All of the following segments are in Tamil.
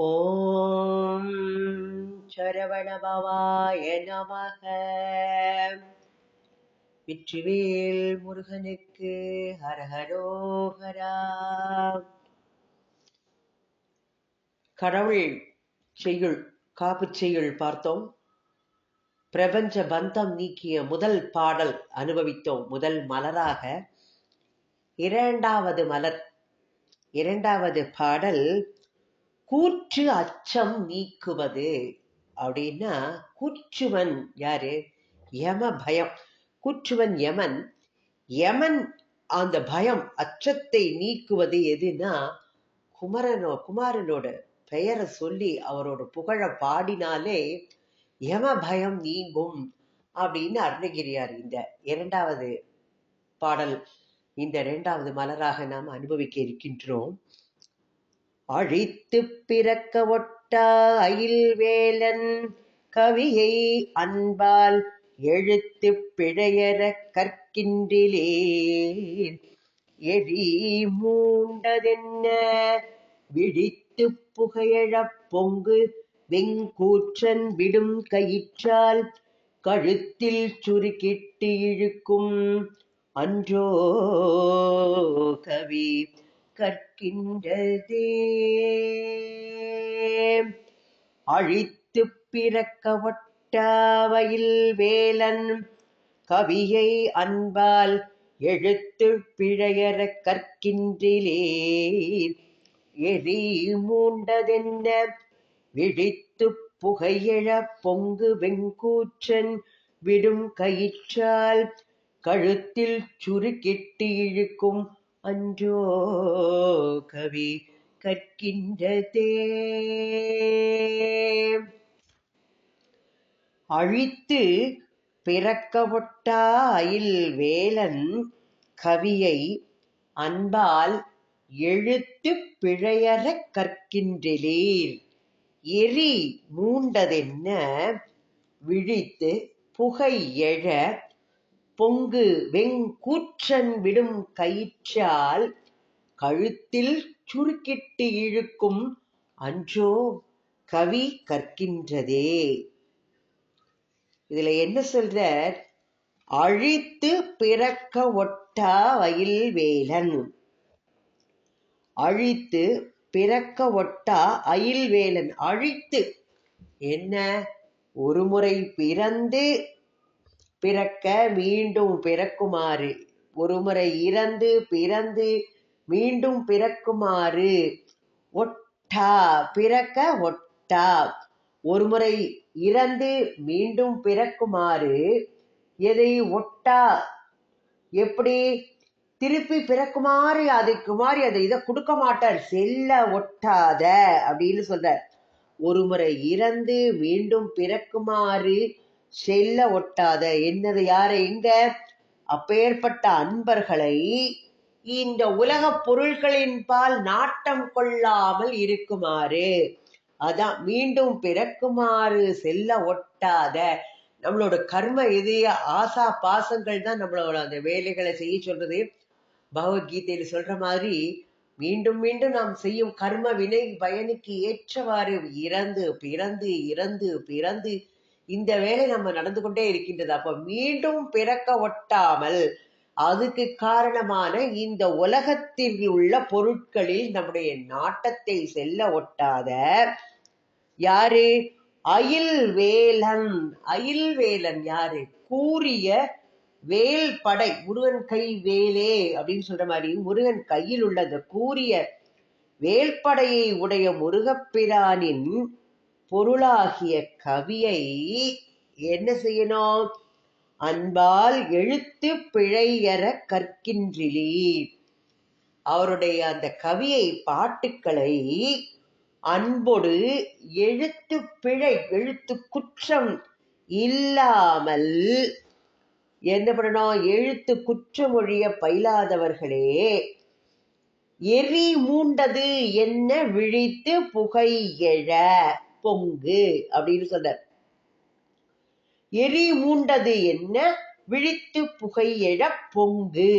ஓம் சரவணபவாய நமக. வெற்றிவேல் முருகனுக்கு ஹரஹரோஹரா. கடவுள் செய்யுள் காப்பு செய்யுள் பார்த்தோம். பிரபஞ்ச பந்தம் நீக்கிய முதல் பாடல் அனுபவித்தோம் முதல் மலராக. இரண்டாவது மலர் இரண்டாவது பாடல் கூற்று அச்சம் நீக்குவது அப்படின்னா கூற்றுவன் யாரு? யம பயம். கூற்றுவன் யமன். யமன் அந்த பயம் அச்சத்தை நீக்குவது எதுனா குமரனோ குமாரனோட பெயரை சொல்லி அவரோட புகழ பாடினாலே யம பயம் நீங்கும் அப்படின்னு அருணகிரியார் இந்த இரண்டாவது பாடல் இந்த இரண்டாவது மலராக நாம் அனுபவிக்க இருக்கின்றோம். அழித்து பிறக்க ஒட்டா அயில் வேலன் கவியை அன்பால் எழுத்து பிழையற கற்கின்றிலே எரி மூண்டதென்ன? விழித்து புகையழப் பொங்கு வெங்கூற்றன் விடும் கயிற்றால் கழுத்தில் சுருக்கிட்டு இழுக்கும் அன்றோ கவி. கற்கின்றதே. அழித்து பிறக்கவட்டாவையில் வேலன் கவியை அன்பால் எழுத்து பிழையற கற்கின்றிலே எரி மூண்டதென்ன விழித்து புகையழ பொங்கு வெங்கூற்றன் விடும் கயிற்றால் கழுத்தில் சுருக்கிட்டு இழுக்கும் அன்றோ கவி கற்கின்றதே. அழித்து பிறக்கவொட்டா அயில் வேலன் கவியை அன்பால் எழுத்து பிழையறக் கற்கின்றீர். எரி மூண்டதென்ன? விழித்து புகை எழ பொங்கு வெங்கூற்றன் விடும் கயிற்றால் கழுத்தில் சுருக்கிட்டு இழுக்கும் அன்றோ கவி கற்கின்றதே. இதுல என்ன சொல்ற அழித்து பிறக்க ஒட்டா வயல் வேலன் அழித்து பிறக்க ஒட்டா அயில் வேலன் அழித்து. என்ன? ஒரு முறை பிறந்து பிறக்க மீண்டும் பிறக்குமாறு. ஒருமுறை இறந்து பிறந்து மீண்டும் பிறக்குமாறு. ஒட்டா பிறக்க ஒட்டா. ஒருமுறை இறந்து மீண்டும் பிறக்குமாறு. எதை ஒட்டா? எப்படி? திருப்பி பிறக்குமாறு அதுக்கு மாதிரி அதை இதை கொடுக்க மாட்டார். செல்ல ஒட்டாத அப்படின்னு சொல்ற ஒரு முறை இறந்து மீண்டும் பிறக்குமாறு. செல்ல ஒட்டாத. என்னது யாரு எங்க அப்பேற்பட்ட அன்பர்களை இந்த உலக பொருள்களின் பால் நாட்டம் கொள்ளாமல் இருக்குமாறு. அதான் மீண்டும் பிறக்குமாறு செல்ல ஒட்டாத. நம்மளோட கர்ம இதய ஆசா பாசங்கள் தான் நம்மளோட அந்த வேலைகளை செய்ய சொல்றது. பகவத்கீதையில சொல்ற மாதிரி மீண்டும் மீண்டும் நாம் செய்யும் கர்ம வினை பயனுக்கு ஏற்றவாறு இறந்து பிறந்து இறந்து பிறந்து இந்த வேலை நம்ம நடந்து கொண்டே இருக்கின்றது. அப்ப மீண்டும் பிறக்க ஒட்டாமல் அதுக்கு காரணமான இந்த உலகத்தில் உள்ள பொருட்களில் நம்முடைய நாட்டத்தை செல்ல ஒட்டாத யாரு? அயில் வேலன் அயில் வேலன் யாரு? கூறிய வேல் படை முருகன் கை வேலே அப்படின்னு சொல்ற மாதிரி முருகன் கையில் உள்ள அந்த கூறிய வேல்படையை உடைய முருகப்பிரானின் பொருளாகிய கவியை என்ன செய்யணும் அன்பால் எழுத்து பிழையற கற்கின்றீர். அவருடைய அந்த கவியை பாட்டுக்களை அன்போடு எழுத்து பிழை எழுத்து குற்றம் இல்லாமல் என்ன பண்ணணும்? எழுத்து குற்றமொழிய பயிலாதவர்களே எரி மூண்டது என்ன விழித்து புகை எழ? பொங்கு அப்படின்னு சொல்றார் எரி மூண்டது என்ன? விழித்து புகை எழ பொங்கு.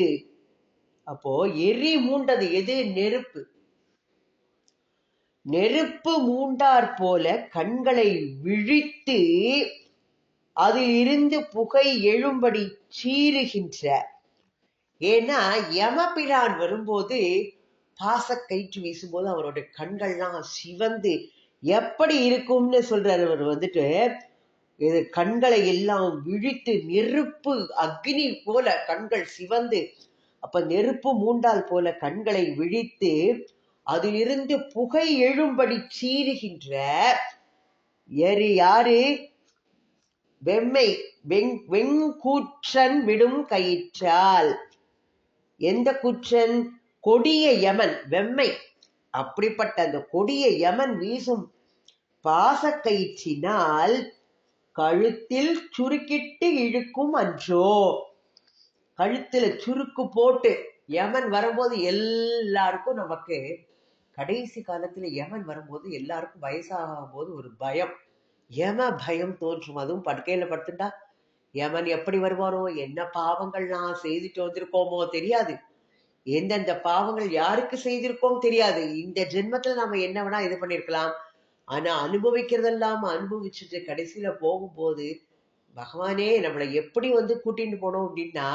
அப்போ எரி மூண்டது எது? நெருப்பு. நெருப்பு மூண்டார் போல கண்களை விழித்து அதில் இருந்து புகை எழும்படி சீறுகின்ற. ஏன்னா யமபிரான் வரும்போது பாசக்கயிற்று வீசும்போது அவரோட கண்கள்லாம் சிவந்து எப்படி இருக்கும்னு சொல்றாரு அவர் வந்துட்டு இது கண்களை எல்லாம் விழித்து நெருப்பு அக்னி போல கண்கள் சிவந்து அப்ப நெருப்பு மூண்டால் போல கண்களை விழித்து அதிலிருந்து புகை எழும்படி சீறுகின்ற எரி யாரு? வெம்மை வெங் வெங்கூற்றன் விடும் கயிற்றால். எந்த குற்றன்? கொடிய யமன் வெம்மை. அப்படிப்பட்ட அந்த கொடிய யமன் வீசும் பாசக்கயிற்றினால் கழுத்தில் சுருக்கிட்டு இழுக்கும் அன்றோ. கழுத்துல சுருக்கு போட்டு யமன் வரும்போது எல்லாருக்கும் நமக்கு கடைசி காலத்துல யமன் வரும்போது எல்லாருக்கும் வயசாகும் போது ஒரு பயம். யம பயம் தோன்றும். அதுவும் படுக்கையில படுத்துட்டா யமன் எப்படி வருவாரோ என்ன பாவங்கள் நான் செய்துட்டு வந்திருக்கோமோ தெரியாது. எந்தெந்த பாவங்கள் யாருக்கு செய்திருக்கோம் தெரியாது. இந்த ஜென்மத்துல நாம என்ன வேணா இது பண்ணிருக்கலாம். ஆனா அனுபவிக்கிறதெல்லாம் அனுபவிச்சுட்டு கடைசியில போகும்போது பகவானே நம்மளை எப்படி வந்து கூட்டிட்டு போனோம் அப்படின்னா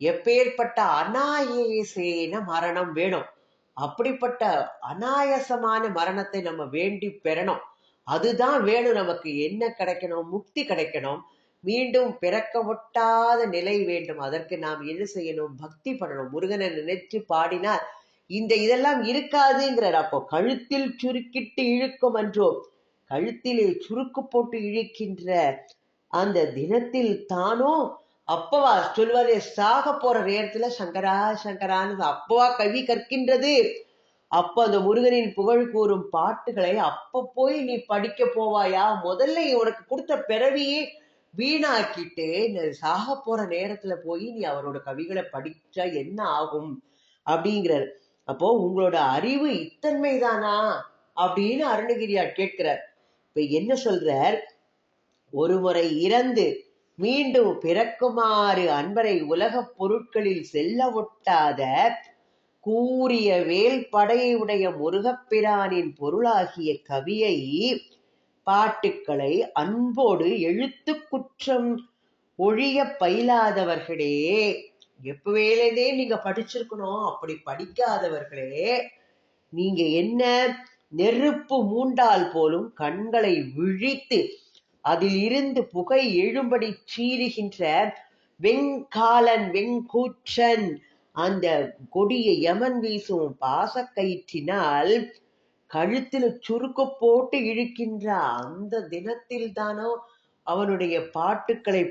எப்பேற்பட்ட அநாயசேன மரணம் வேணும். அப்படிப்பட்ட அநாயசமான மரணத்தை நம்ம வேண்டி பெறணும். அதுதான் வேணும் நமக்கு. என்ன கிடைக்கணும்? முக்தி கிடைக்கணும். மீண்டும் பிறக்க ஒட்டாத நிலை வேண்டும். அதற்கு நாம் என்ன செய்யணும்? பக்தி பண்ணணும் முருகனை நினைச்சு பாடினார் இந்த இதெல்லாம் இருக்காதுங்கிறார். அப்போ கழுத்தில் சுருக்கிட்டு இழுக்கும் என்றோ கழுத்திலே சுருக்கு போட்டு இழுக்கின்ற அந்த தினத்தில் தானோ அப்பவா சொல்வாரே சாக போற நேரத்துல சங்கரா சங்கரான்னு அப்பவா கவி கற்கின்றது. அப்ப அந்த முருகனின் புகழ் கூறும் பாட்டுகளை அப்ப போய் நீ படிக்க போவாயா? முதல்ல உனக்கு கொடுத்த பிறவியே வீணாக்கிட்டு இந்த சாக போற நேரத்துல போய் நீ அவரோட கவிகளை படிச்சா என்ன ஆகும் அப்படிங்கிறார். அப்போ உங்களோட அறிவு இத்தன்மைதானா அப்படின்னு அருணகிரியார் கேட்கிறார். இப்ப என்ன சொல்றார்? ஒரு முறை இறந்து மீண்டும் பிறக்குமாறு அன்பரை உலகப் பொருட்களில் செல்ல ஒட்டாத கூறிய வேல் படையுடைய முருகப்பிரானின் பொருளாகிய கவியை பாட்டுக்களை அன்போடு எழுத்து குற்றம் ஒழிய பயிலாதவர்களே. எப்பவேலேதே நீங்க படிச்சிருக்கணும் அப்படி படிக்காதவர்களே. நீங்க என்ன நெருப்பு மூண்டால் போலும் கண்களை விழித்து அதில் இருந்து புகை எழும்படி சீறுகின்ற வெங்காலன் வெண்கூற்றன் அந்த கொடிய யமன் வீசும் பாசக்கயிற்றினால் கழுத்தில் சுருக்கு போட்டு இழுக்கின்ற அந்த தினத்தில் தானோ அவனுடைய பாட்டுக்களை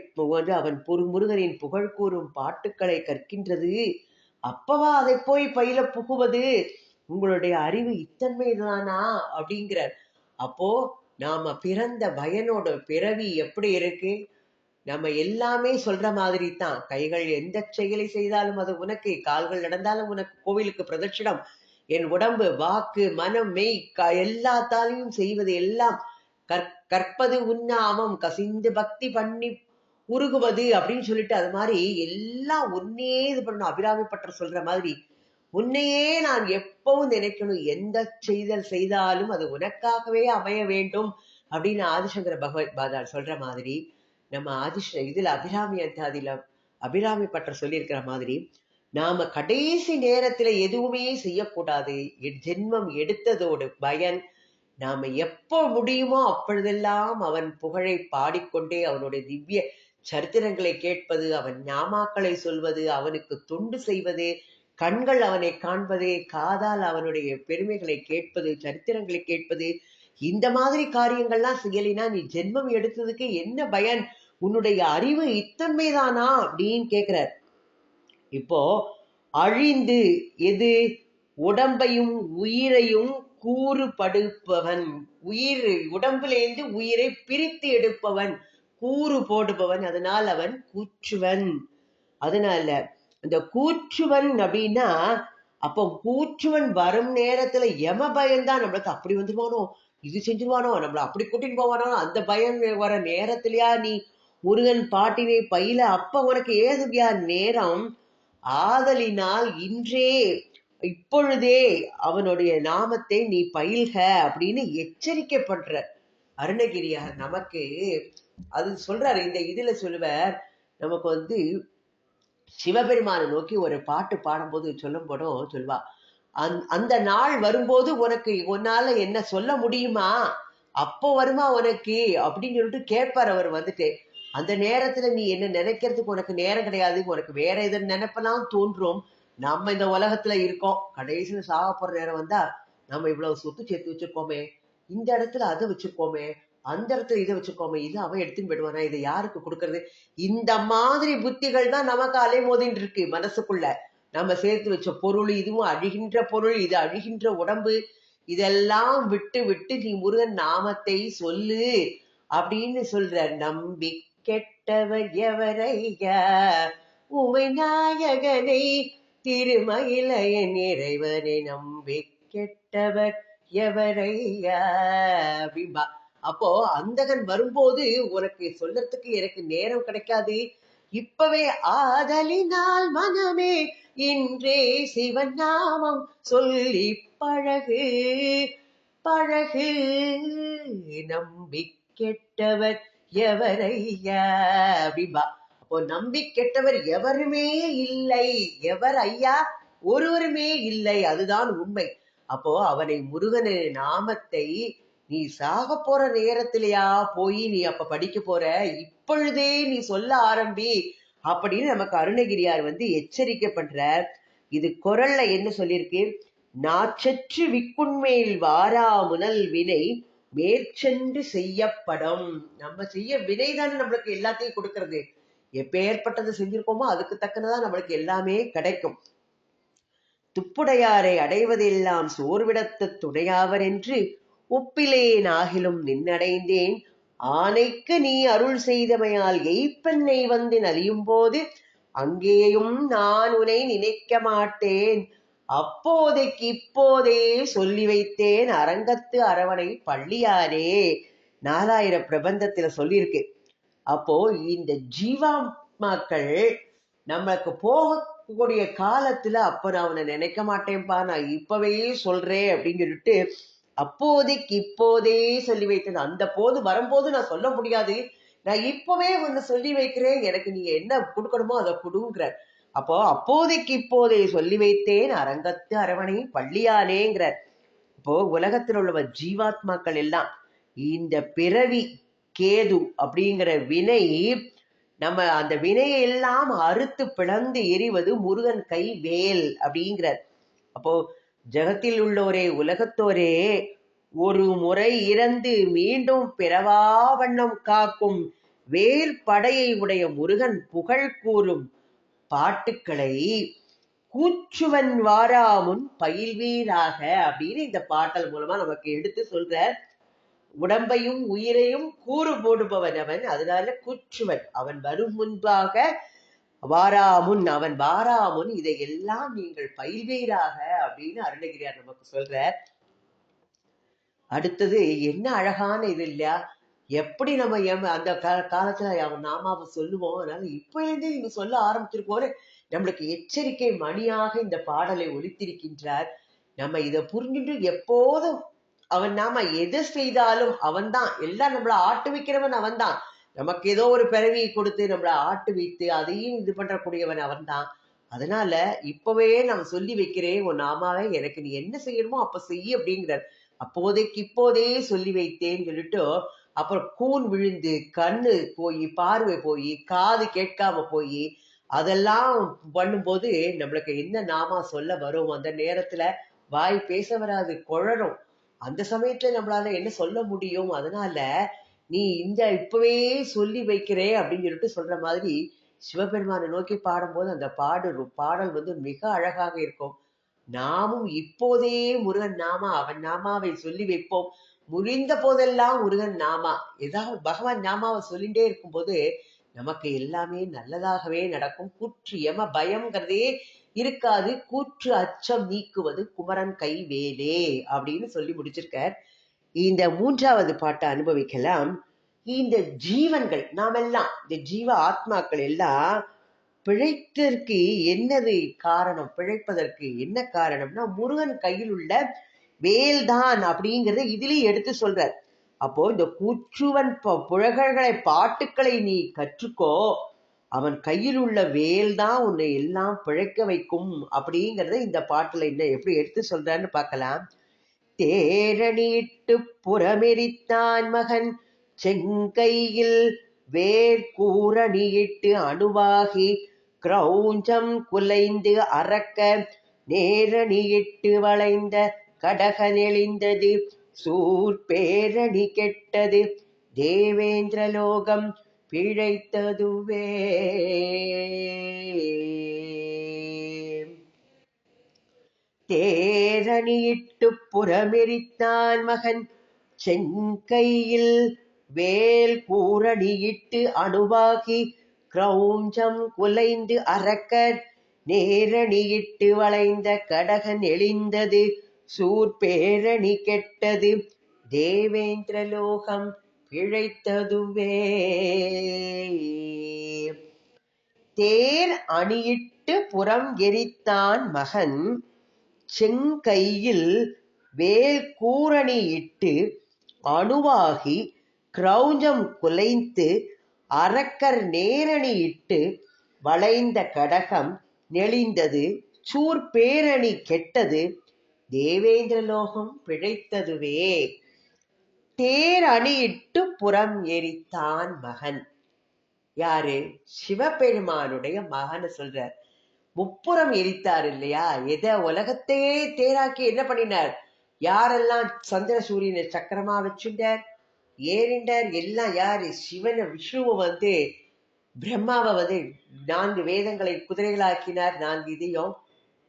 அவன் புரு முருகனின் புகழ் கூறும் பாட்டுக்களை கற்கின்றது. அப்பவா அதை போய் பயில புகுவது? உங்களுடைய அறிவு இத்தன்மைதானா? அப்படிங்கிறார். அப்போ நாம பிறந்த பயனோட பிறவி எப்படி இருக்கு? நம்ம எல்லாமே சொல்ற மாதிரி தான் கைகள் எந்த செயலை செய்தாலும் அது உனக்கு கால்கள் நடந்தாலும் உனக்கு கோவிலுக்கு பிரதட்சிணம். என் உடம்பு வாக்கு மனம் மெய் க எல்லாத்தாலையும் செய்வது எல்லாம் கற் கற்பது உண்ணாமம் கசிந்து பக்தி பண்ணி உருகுவது அப்படின்னு சொல்லிட்டு அது மாதிரி எல்லாம் உன்னே இது பண்ணணும். அபிராமி பட்டர் சொல்ற மாதிரி உன்னையே நான் எப்பவும் நினைக்கணும். எந்த செய்தல் செய்தாலும் அது உனக்காகவே அமைய வேண்டும் அப்படின்னு ஆதிசங்கர பகவத் பாதார் சொல்ற மாதிரி நம்ம ஆதிஷ இதுல அபிராமி அந்தாதியில அபிராமி பட்டர் சொல்லியிருக்கிற மாதிரி நாம கடைசி நேரத்துல எதுவுமே செய்யக்கூடாது. ஜென்மம் எடுத்ததோடு பயன். நாம எப்போ முடியுமோ அப்பொழுதெல்லாம் அவன் புகழை பாடிக்கொண்டே அவனுடைய திவ்ய சரித்திரங்களை கேட்பது அவன் ஞாமாக்களை சொல்வது அவனுக்கு தொண்டு செய்வது கண்கள் அவனை காண்பது காதால் அவனுடைய பெருமைகளை கேட்பது சரித்திரங்களை கேட்பது. இந்த மாதிரி காரியங்கள்லாம் செய்யலினா நீ ஜென்மம் எடுத்ததுக்கு என்ன பயன்? உன்னுடைய அறிவு இத்தன்மைதானா? அப்படின்னு கேக்குறார். இப்போ அழிந்து எது? உடம்பையும் உயிரையும் கூறுபடுப்பவன். உயிர் உடம்பிலேந்து உயிரை பிரித்து எடுப்பவன். கூறு போடுபவன். அதனால் அவன் கூற்றுவன். அதனால அந்த கூற்றுவன் அப்படின்னா அப்போ கூற்றுவன் வரும் நேரத்துல எம பயம்தான். நம்மளுக்கு அப்படி வந்துருவானோ? இது செஞ்சிருவானோ? நம்மள அப்படி கூட்டிட்டு போவானோ? அந்த பயம் வர நேரத்திலயா நீ முருகன் பாட்டினை பயில அப்ப உனக்கு ஏதுவியா நேரம்? ஆதலினால் இன்றே இப்பொழுதே அவனுடைய நாமத்தை நீ பயில்க அப்படின்னு எச்சரிக்கை பண்ற அருணகிரியார் நமக்கு. அது சொல்றாரு இந்த இதுல சொல்லுவார் நமக்கு வந்து சிவபெருமானை நோக்கி ஒரு பாட்டு பாடும்போது சொல்லும் போதும் சொல்வா அந் அந்த நாள் வரும்போது உனக்கு உன்னால என்ன சொல்ல முடியுமா? அப்போ வருமா உனக்கு? அப்படின்னு சொல்லிட்டு கேட்பார் அவர் வந்துட்டு. அந்த நேரத்துல நீ என்ன நினைக்கிறதுக்கு உனக்கு நேரம் கிடையாது உனக்கு வேற எதை நினைப்பெல்லாம் தோன்றும். நம்ம இந்த உலகத்துல இருக்கோம். கடைசியில சாக போற நேரம் வந்தா நம்ம இவ்வளவு சொத்து சேர்த்து வச்சிருக்கோமே. இந்த இடத்துல அதை வச்சிருக்கோமே. அந்த இடத்துல இதை வச்சிருக்கோமே. இது அவன் எடுத்துன்னு போயிடுவானா? இதை யாருக்கு கொடுக்கறது? இந்த மாதிரி புத்திகள் தான் நமக்கு அலைமோதின்னு இருக்கு மனசுக்குள்ள. நம்ம சேர்த்து வச்ச பொருள் இதுவும் அழிகின்ற பொருள் இது அழிகின்ற உடம்பு. இதெல்லாம் விட்டு விட்டு நீ முருகன் நாமத்தை சொல்லு அப்படின்னு சொல்ற நம்பி கெட்டவர் எவரையா? உமை நாயகனை திருமயிலைய இறைவனை நம்பி கெட்டவர் எவரையா? அப்படின்பா அப்போ அந்தகன் வரும்போது உனக்கு சொல்றதுக்கு எனக்கு நேரம் கிடைக்காது. இப்பவே ஆதலினால் மனமே இன்றே சிவன் நாமம் சொல்லி பழகு பழகு. நம்பி கெட்டவர் எவரையா? அப்படின்பா அப்போ நம்பி கெட்டவர் எவருமே இல்லை. எவர் ஐயா? ஒருவருமே இல்லை. அதுதான் உண்மை. அப்போ அவனை முருகன் நாமத்தை நீ சாக போற நேரத்திலயா போய் நீ அப்ப படிக்க போற? இப்பொழுதே நீ சொல்ல ஆரம்பி. அப்படின்னு நமக்கு அருணகிரியார் வந்து எச்சரிக்கை பண்ற இது குரல்ல என்ன சொல்லியிருக்கு? நாச்சற்று விக்குண்மேல் வாரா முனல் வினை மேற்சென்று செய்யப்படும். நம்ம செய்ய வினை தானே நம்மளுக்கு எல்லாத்தையும் கொடுக்கறது. எப்பேற்பட்டது செஞ்சிருக்கோமோ அதுக்கு தக்கனதான் நம்மளுக்கு எல்லாமே கிடைக்கும். துப்புடையாரை அடைவதெல்லாம் சோர்விடத்து துணையாவர் என்று ஒப்பிலேன் ஆகிலும் நின்னடைந்தேன். ஆனைக்கு நீ அருள் செய்தமையால் எய்ப்பெண்ணை வந்து நலியும் போது அங்கேயும் நான் உன்னை நினைக்க மாட்டேன் அப்போதைக்கு இப்போதே சொல்லி வைத்தேன் அரங்கத்து அரவணை பள்ளியாரே. நாலாயிர பிரபந்தத்துல சொல்லியிருக்கு. அப்போ இந்த ஜீவாத்மாக்கள் நம்மளுக்கு போகக்கூடிய காலத்துல அப்ப நான் அவனை நினைக்க மாட்டேன்ப்பா நான் இப்பவே சொல்றேன் அப்படின்னு சொல்லிட்டு அப்போதைக்கு இப்போதே சொல்லி வைத்தேன் அந்த போது வரும்போது நான் சொல்ல முடியாது. நான் இப்பவே ஒன்னு சொல்லி வைக்கிறேன். எனக்கு நீங்க என்ன கொடுக்கணுமோ அதை கொடுங்கிற அப்போ அப்போதைக்கு இப்போதே சொல்லி வைத்தேன் அரங்கத்து அரவணை பள்ளியாலேங்கிறார். இப்போ உலகத்தில் உள்ள ஜீவாத்மாக்கள் எல்லாம் இந்த பிறவி கேது அப்படிங்கிற வினை நம்ம அந்த வினையை எல்லாம் அறுத்து பிளந்து எறிவது முருகன் கை வேல் அப்படிங்கிறார். அப்போ ஜகத்தில் உள்ளோரே உலகத்தோரே ஒரு முறை இறந்து மீண்டும் பிறவா வண்ணம் காக்கும் வேல் படையை உடைய முருகன் புகழ் கூறும் பாட்டுக்களை கூச்சுவன் வாராமுன் பயில்வீராக அப்படின்னு இந்த பாட்டல் மூலமா நமக்கு எடுத்து சொல்ற உடம்பையும் உயிரையும் கூறு போடுபவன் அவன் அதனால கூச்சுவன். அவன் வரும் முன்பாக வாராமுன் அவன் வாராமுன் இதையெல்லாம் நீங்கள் பயில்வீராக அப்படின்னு அருணகிரியார் நமக்கு சொல்ற அடுத்தது என்ன அழகான இது இல்லையா? எப்படி நம்ம எம் அந்த காலத்துல அவன் நாமாவை சொல்லுவோம். அதனால இப்ப இருந்தே நீங்க சொல்ல ஆரம்பிச்சிருக்கோன்னு நம்மளுக்கு எச்சரிக்கை மணியாக இந்த பாடலை ஒழித்திருக்கின்றார் நம்ம இதை புரிஞ்சுட்டு எப்போதும் அவன் நாம எது செய்தாலும் அவன்தான். எல்லாம் நம்மள ஆட்டு வைக்கிறவன் அவன்தான். நமக்கு ஏதோ ஒரு பிறவியை கொடுத்து நம்மள ஆட்டு வைத்து அதையும் இது பண்றக்கூடியவன் அவன்தான். அதனால இப்பவே நான் சொல்லி வைக்கிறேன் உன் நாமாவே எனக்கு நீ என்ன செய்யணுமோ அப்ப செய்ய அப்படிங்கிறார். அப்போதைக்கு இப்போதே சொல்லி வைத்தேன்னு சொல்லிட்டு அப்புறம் கூன் விழுந்து கண்ணு போய் பார்வை போய் காது கேட்காம போய் அதெல்லாம் பண்ணும்போது நம்மளுக்கு என்ன நாமா சொல்ல வரும்? அந்த நேரத்துல வாய் பேச வராது குழறும் அந்த சமயத்துல நம்மளால என்ன சொல்ல முடியும்? அதனால நீ இந்த இப்பவே சொல்லி வைக்கிறே அப்படின்னு சொல்லிட்டு சொல்ற மாதிரி சிவபெருமானை நோக்கி பாடும்போது அந்த பாடு பாடல் வந்து மிக அழகாக இருக்கும். நாமும் இப்போதே முருகன் நாமா அவன் நாமாவை சொல்லி வைப்போம். முடிந்த போதெல்லாம் முருகன் நாமா? ஏதாவது பகவான் நாமாவை சொல்லிட்டே இருக்கும்போது நமக்கு எல்லாமே நல்லதாகவே நடக்கும். கூற்று எம பயம்ங்கிறதே இருக்காது. கூற்று அச்சம் நீக்குவது குமரன் கை வேலே அப்படின்னு சொல்லி முடிச்சிருக்கார். இந்த மூன்றாவது பாட்டை அனுபவிக்கலாம். இந்த ஜீவன்கள் நாமெல்லாம் இந்த ஜீவ ஆத்மாக்கள் எல்லாம் பிழைத்ததற்கு என்னது காரணம்? பிழைப்பதற்கு என்ன காரணம்னா முருகன் கையில் உள்ள வேல்தான் அப்படிங்கிறத இதுலேயும் எடுத்து சொல்றார். அப்போ இந்த கூச்சுவன் ப- புழகர்களை பாட்டுக்களை நீ கற்றுக்கோ அவன் கையில் உள்ள வேல் தான் உன்னை எல்லாம் பிழைக்க வைக்கும் அப்படிங்கிறத இந்த பாட்டுல என்ன எப்படி எடுத்து சொல்றான்னு பார்க்கலாம். தேரணியிட்டு புறமெரித்தான் மகன் செங்கையில் வேர் கூரணியிட்டு அணுவாகி கிரௌஞ்சம் குலைந்து அறக்க நேரணியிட்டு வளைந்த கடக நெளிந்தது சூர்பேரணி கெட்டது. தேவேந்திர லோகம் பிழைத்ததுவே. தேரணியிட்டு புறமெரித்தான் மகன். செங்கையில் வேல் கூரணியிட்டு அணுவாகி கிரௌஞ்சம் குலைந்து அறக்க நேரணியிட்டு வளைந்த கடகன் எழிந்தது. சூர்பேரணி கெட்டது தேவேந்திர லோகம் பிழைத்ததுவே. தேர் அணியிட்டு புறம் எரித்தான் மகன் செங்கையில் வேல் கூரணியிட்டு அணுவாகி கிரௌஞ்சம் குலைந்து அரக்கர் நேரணியிட்டு வளைந்த கடகம் நெளிந்தது சூர்பேரணி கெட்டது தேவேந்திர லோகம் பிழைத்ததுவே. தேர் அணியிட்டு புறம் எரித்தான் மகன். யாரு? சிவபெருமானுடைய மகன் சொல்றார். முப்புறம் எரித்தார் இல்லையா? எதை? உலகத்தையே தேராக்கி என்ன பண்ணினார்? யாரெல்லாம் சந்திர சூரியனை சக்கரமா வச்சுட்டார்? ஏறிண்டார்? எல்லாம் யாரு? சிவனை விஷ்ணுவை வந்து பிரம்மாவை வந்து நான்கு வேதங்களை குதிரைகளாக்கினார் நான்கு இதையும்.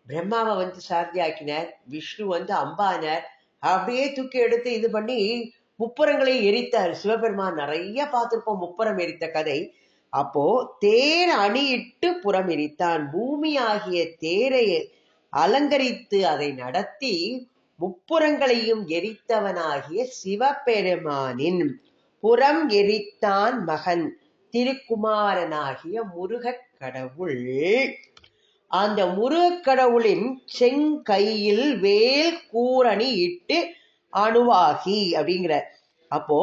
பிரம்மாவை வந்து சாரதி ஆக்கினார் விஷ்ணு வந்து அம்பானார் அப்படியே தூக்கி எடுத்து இது பண்ணி முப்புறங்களை எரித்தார். சிவபெருமான் நிறைய பார்த்திருப்போம் முப்புறம் எரித்த கதை. அப்போ தேர் அணியிட்டு புறம் எரித்தான். பூமி ஆகிய தேரை அலங்கரித்து அதை நடத்தி முப்புறங்களையும் எரித்தவனாகிய சிவபெருமானின் புறம் எரித்தான் மகன் திருக்குமாரனாகிய முருகக் கடவுள். அந்த முருகக்கடவுளின் செங்கையில் வேல் கூரணி இட்டு அணுவாகி அப்படிங்கிற அப்போ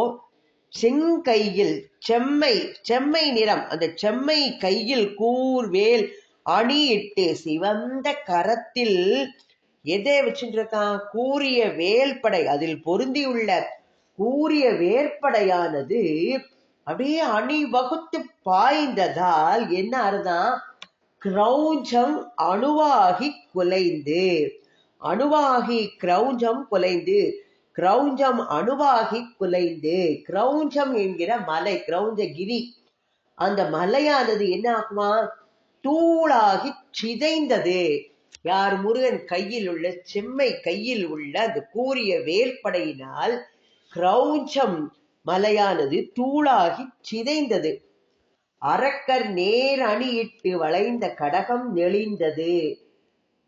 செங்கையில் செம்மை செம்மை நிறம் அந்த செம்மை கையில் கூர்வேல் அணியிட்டு சிவந்த கரத்தில் எதை வச்சுருக்கான்? கூறிய வேல்படை அதில் பொருந்தியுள்ள கூறிய வேற்படையானது அப்படியே அணிவகுத்து பாய்ந்ததால் என்ன அர்த்தம்? கிரௌஞ்சம் அணுவாகி குலைந்து. அணுவாகி கிரௌஞ்சம் குலைந்து. கிரௌஞ்சம் அணுவாகி குலைந்து. கிரௌஞ்சம் என்கிற மலை கிரௌஞ்சகிரி. அந்த மலையானது என்ன ஆகுமா? தூளாகி சிதைந்தது. யார் முருகன் கையில் உள்ள செம்மை கையில் உள்ள அந்த கூறிய வேல்படையினால் கிரௌஞ்சம் மலையானது தூளாகி சிதைந்தது. அரக்கர் நேர் அணியிட்டு வளைந்த கடகம் நெளிந்தது.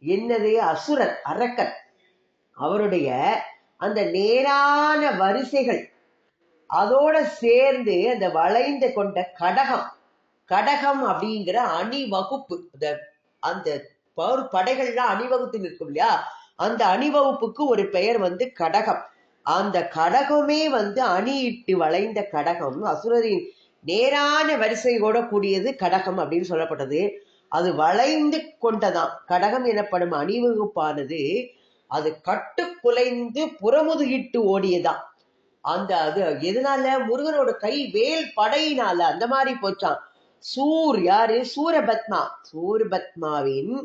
என்னது? அசுரர் அரக்கர். அவருடைய அந்த நேரான வரிசைகள் அதோட சேர்ந்து அந்த வளைந்து கொண்ட கடகம் கடகம் அப்படிங்கிற அணிவகுப்பு அந்த அந்த பௌர் படைகள்லாம் அணிவகுத்து நிற்கும் இல்லையா? அந்த அணிவகுப்புக்கு ஒரு பெயர் வந்து கடகம். அந்த கடகமே வந்து அணியிட்டு வளைந்த கடகம். அசுரரின் நேரான வரிசையோட கூடியது கடகம் அப்படின்னு சொல்லப்பட்டது. அது வளைந்து கொண்டதாம். கடகம் எனப்படும் அணிவகுப்பானது அது கட்டு குலைந்து புறமுதுகிட்டு ஓடியதாம். அந்த அது எதனால? முருகனோட கை வேல் படையினால அந்த மாதிரி போச்சான் சூர் யாரு? சூரபத்மா. சூரபத்மாவின்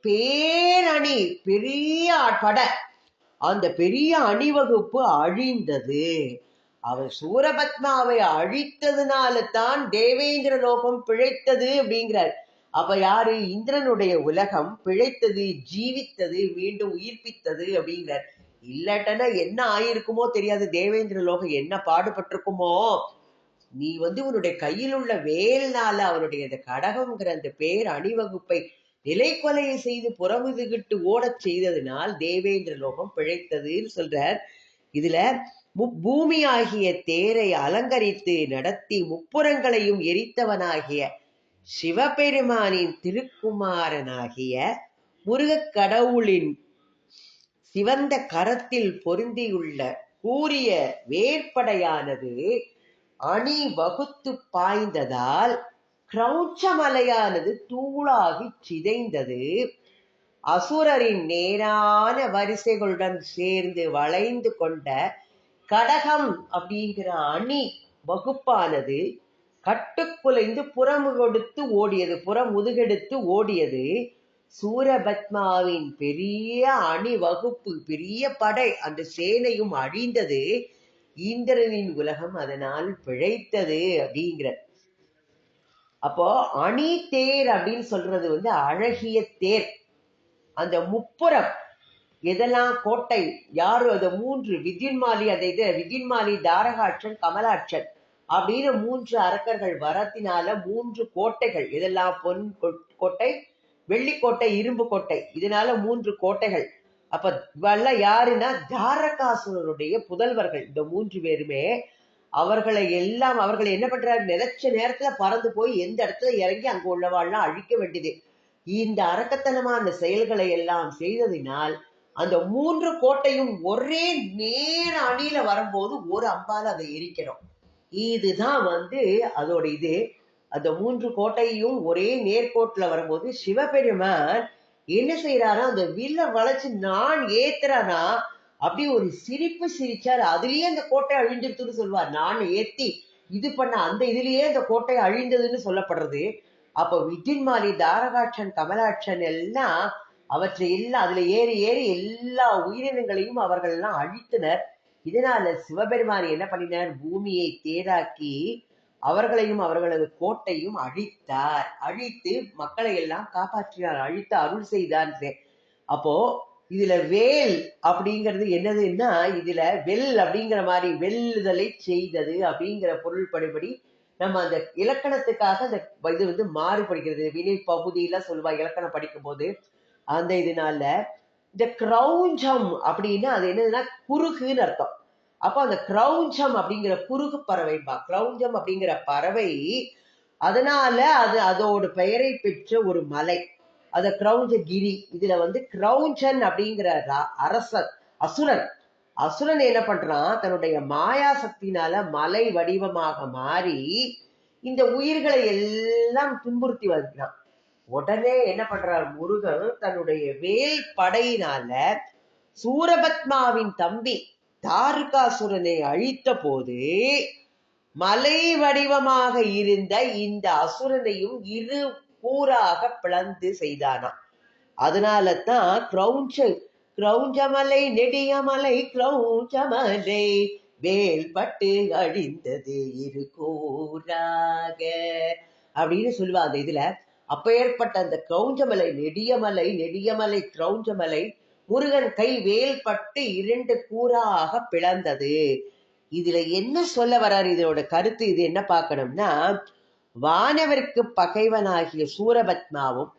பேரணி பெரிய படை. அந்த பெரிய அணிவகுப்பு அழிந்தது. அவர் சூரபத்மாவை அழித்ததுனால தான் தேவேந்திர லோகம் பிழைத்தது அப்படிங்கிறார். அப்ப யாரு? இந்திரனுடைய உலகம் பிழைத்தது ஜீவித்தது மீண்டும் உயிர்ப்பித்தது அப்படிங்கிறார். இல்லாட்டனா என்ன ஆயிருக்குமோ தெரியாது. தேவேந்திர லோகம் என்ன பாடுபட்டிருக்குமோ? நீ வந்து உன்னுடைய கையில் உள்ள வேல்னால அவனுடைய அந்த கடகம்ங்கிற அந்த பேர் அணிவகுப்பை நிலை கொலையை செய்து புறமுதுகிட்டு ஓடச் செய்ததினால் தேவேந்திர லோகம் பிழைத்ததுன்னு சொல்றார். இதுல மு- தேரை அலங்கரித்து நடத்தி முப்புறங்களையும் எரித்தவனாகிய சிவபெருமானின் திருக்குமாரனாகிய முருகக் கடவுளின் சிவந்த கரத்தில் பொருந்தியுள்ள கூறிய வேற்படையானது அணி வகுத்து பாய்ந்ததால் கிரௌச்சமலையானது தூளாகி சிதைந்தது. அசுரரின் நேரான வரிசைகளுடன் சேர்ந்து வளைந்து கொண்ட கடகம் அப்படிங்கிற அணி வகுப்பானது கட்டுக்குலைந்து புறம் கொடுத்து ஓடியது புறம் முதுகெடுத்து ஓடியது சூரபத்மாவின் பெரிய அணி வகுப்பு பெரிய படை அந்த சேனையும் அழிந்தது இந்திரனின் உலகம் அதனால் பிழைத்தது அப்படிங்கிற. அப்போ அணி தேர் அப்படின்னு சொல்றது வந்து அழகிய தேர். அந்த முப்புறம். எதெல்லாம் கோட்டை? யாரு? அது மூன்று. வித்யுன்மாலி அதை இது. வித்யுன்மாலி தாரகாட்சன் கமலாட்சன். அப்படின்னு மூன்று அரக்கர்கள் வரத்தினால மூன்று கோட்டைகள். இதெல்லாம் பொன் கோட்டை வெள்ளிக்கோட்டை இரும்பு கோட்டை. இதனால மூன்று கோட்டைகள். அப்ப இவெல்லாம் யாருன்னா? தாரகாசுரனுடைய புதல்வர்கள். இந்த மூன்று பேருமே அவர்களை எல்லாம் அவர்களை என்ன பண்றாரு? நினைச்ச நேரத்துல பறந்து போய் எந்த இடத்துல இறங்கி அங்க உள்ளவாள்லாம் அழிக்க வேண்டியது. இந்த அரக்கத்தனமான செயல்களை எல்லாம் செய்ததினால் அந்த மூன்று கோட்டையும் ஒரே நேர அணியில வரும்போது ஒரு அம்பால அதை எரிக்கணும் இதுதான் வந்து அதோட இது. அந்த மூன்று கோட்டையும் ஒரே நேர்கோட்டுல வரும்போது சிவபெருமான் என்ன செய்யறாரா அந்த வில்ல வளைச்சு நான் ஏத்துறானா? அப்படி ஒரு சிரிப்பு சிரிச்சார். அதுலயே அந்த கோட்டை அழிஞ்சிருத்துன்னு சொல்லுவார் நான் ஏத்தி இது பண்ண அந்த இதுலயே அந்த கோட்டை அழிந்ததுன்னு சொல்லப்படுறது. அப்ப விஜின்மாலி தாரகாட்சன் கமலாட்சன் எல்லாம் அவற்றை எல்லாம் அதுல ஏறி ஏறி எல்லா உயிரினங்களையும் அவர்கள் எல்லாம் அழித்தனர். இதனால சிவபெருமான் என்ன பண்ணினார்? பூமியை தேராக்கி அவர்களையும் அவர்களது கோட்டையும் அழித்தார். அழித்து மக்களை எல்லாம் காப்பாற்றினார். அழித்து அருள் செய்தார். அப்போ இதுல வேல் அப்படிங்கிறது என்னதுன்னா இதுல வெல் அப்படிங்கிற மாதிரி வெல்லுதலை செய்தது அப்படிங்கிற பொருள் படிப்படி நம்ம அந்த இலக்கணத்துக்காக அந்த இது வந்து மாறுபடுகிறது. வினை பகுதியெல்லாம் சொல்லுவா இலக்கணம் படிக்கும் போது அந்த இதனால இந்த கிரௌஞ்சம் அப்படின்னா அது என்னதுன்னா குறுகுன்னு அர்த்தம். அப்போ அந்த கிரௌஞ்சம் அப்படிங்கிற குறுகு பறவைப்பா கிரௌஞ்சம் அப்படிங்கிற பறவை அதனால அது அதோட பெயரை பெற்ற ஒரு மலை. அத கிரௌஞ்சகிரி. இதுல வந்து கிரௌஞ்சன் அப்படிங்கிற அரசன் அசுரன். அசுரன் என்ன பண்றான்? தன்னுடைய மாயா சக்தினால மலை வடிவமாக மாறி இந்த உயிர்களை எல்லாம் துன்புறுத்தி வருகிறான் உடனே என்ன பண்றார் முருகன்? தன்னுடைய வேல் படையினால சூரபத்மாவின் தம்பி தாருகாசுரனை அழித்த போது மலை வடிவமாக இருந்த இந்த அசுரனையும் இரு கூறாக பிளந்து செய்தானாம். அதனால தான் கிரௌஞ்ச கிரௌஞ்சமலை நெடியமலை கிரௌஞ்சமலை வேல்பட்டு அழிந்தது இரு கூறாக. அப்படின்னு சொல்லுவா அந்த இதுல. அப்ப ஏற்பட்ட அந்த கிரௌஞ்சமலை நெடியமலை நெடியமலை கிரௌஞ்சமலை முருகன் கை வேல்பட்டு இரண்டு கூறாக பிளந்தது. இதுல என்ன சொல்ல வர்றாரு? இதோட கருத்து இது என்ன பார்க்கணும்னா வானவருக்கு பகைவனாகிய சூரபத்மாவும்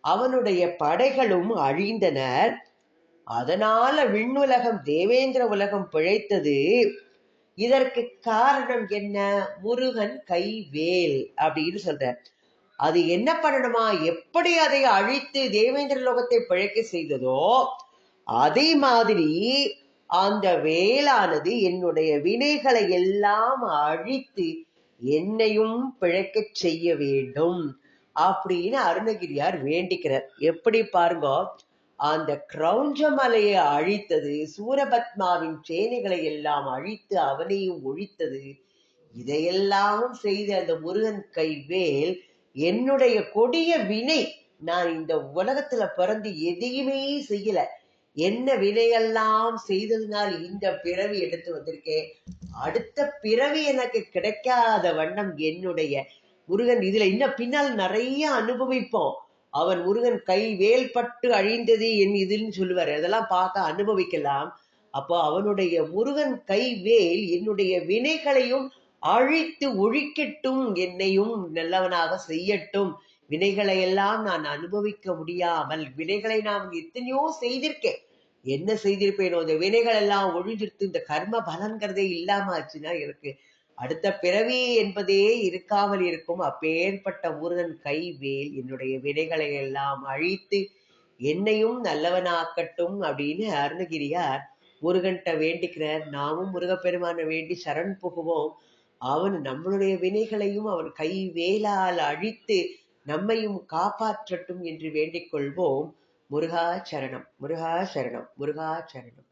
அவனுடைய படைகளும் அழிந்தனர். அதனால விண்ணுலகம் தேவேந்திர உலகம் பிழைத்தது. இதற்கு காரணம் என்ன? முருகன் கைவேல் அப்படின்னு சொல்றார். அது என்ன பண்ணணுமா? எப்படி அதை அழித்து தேவேந்திர லோகத்தை பிழைக்க செய்ததோ அதே மாதிரி அந்த வேலானது என்னுடைய வினைகளை எல்லாம் அழித்து என்னையும் பிழைக்க செய்ய வேண்டும் அப்படின்னு அருணகிரியார் வேண்டிக்கிறார். எப்படி பாருங்க அந்த கிரௌஞ்ச மலையை அழித்தது சூரபத்மாவின் சேனைகளை எல்லாம் அழித்து அவனையும் ஒழித்தது. இதையெல்லாம் செய்த அந்த முருகன் கைவேல் என்னுடைய கொடிய வினை நான் இந்த உலகத்துல பிறந்து எதையுமே செய்யல. என்ன வினையெல்லாம் செய்ததுனால் இந்த பிறவி எடுத்து வந்திருக்கேன்? அடுத்த பிறவி எனக்கு கிடைக்காத வண்ணம் என்னுடைய முருகன். இதுல இன்னும் பின்னால் நிறைய அனுபவிப்போம். அவன் முருகன் கை வேல்பட்டு அழிந்தது என் இதுன்னு சொல்லுவார். அதெல்லாம் பார்க்க அனுபவிக்கலாம். அப்போ அவனுடைய முருகன் கை வேல் என்னுடைய வினைகளையும் அழித்து ஒழிக்கட்டும் என்னையும் நல்லவனாக செய்யட்டும். வினைகளை எல்லாம் நான் அனுபவிக்க முடியாமல் வினைகளை நான் எத்தனையோ செய்திருக்கேன். என்ன செய்திருப்பேனோ இந்த வினைகள் எல்லாம் ஒழிஞ்சிருத்து இந்த கர்ம பலன்கிறதே இல்லாம ஆச்சுன்னா எனக்கு அடுத்த பிறவி என்பதே இருக்காமல் இருக்கும். அப்பேற்பட்ட முருகன் கைவேல் என்னுடைய வினைகளை எல்லாம் அழித்து என்னையும் நல்லவனாக்கட்டும் அப்படின்னு அருணகிரியார் முருகன்கிட்ட வேண்டிக்கிறார். நாமும் முருகப்பெருமான வேண்டி சரண் புகுவோம். அவன் நம்மளுடைய வினைகளையும் அவன் கை வேலால் அழித்து நம்மையும் காப்பாற்றட்டும் என்று வேண்டிக் கொள்வோம். முருகா சரணம் முருகா சரணம் முருகா சரணம்.